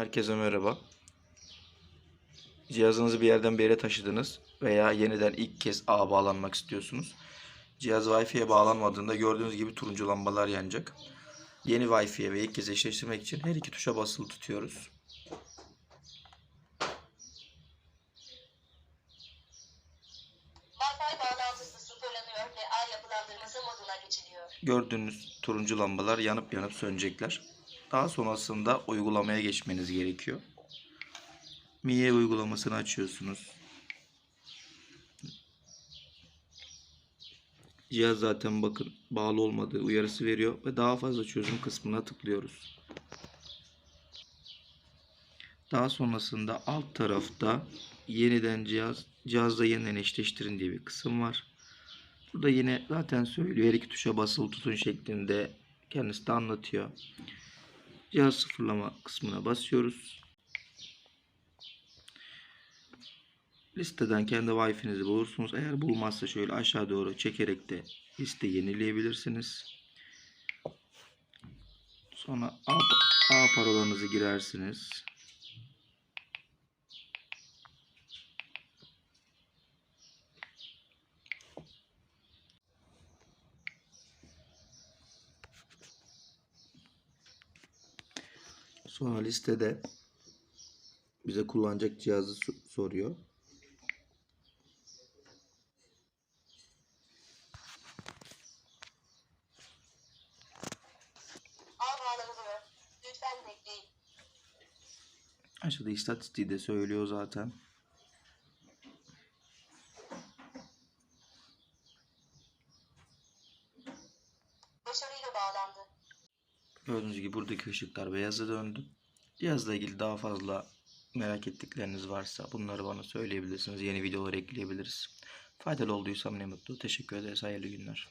Herkese merhaba. Cihazınızı bir yerden bir yere taşıdınız veya yeniden ilk kez ağa bağlanmak istiyorsunuz. Cihaz Wi-Fi'ye bağlanmadığında gördüğünüz gibi turuncu lambalar yanacak. Yeni Wi-Fi'ye ve ilk kez eşleştirmek için her iki tuşa basılı tutuyoruz. Gördüğünüz turuncu lambalar yanıp yanıp sönecekler. Daha sonrasında uygulamaya geçmeniz gerekiyor. MIE uygulamasını açıyorsunuz. Cihaz zaten bakın bağlı olmadığı uyarısı veriyor ve daha fazla çözüm kısmına tıklıyoruz. Daha sonrasında alt tarafta yeniden cihaz cihazla yeniden eşleştirin diye bir kısım var. Burada yine zaten söylüyor her iki tuşa basılı tutun şeklinde kendisi de anlatıyor. Cihaz sıfırlama kısmına basıyoruz. Listeden kendi Wi-Fi'nizi bulursunuz. Eğer bulmazsa şöyle aşağı doğru çekerek de liste yenileyebilirsiniz. Sonra A, A parolanızı girersiniz. Sonra listede bize kullanacak cihazı so- soruyor. Aşağıda istatistiği de söylüyor zaten. Başarıyla bağlandı. Gördüğünüz gibi buradaki ışıklar beyaza döndü. Cihazla ilgili daha fazla merak ettikleriniz varsa bunları bana söyleyebilirsiniz. Yeni videolar ekleyebiliriz. Faydalı olduysam ne mutlu. Teşekkür ederiz. Hayırlı günler.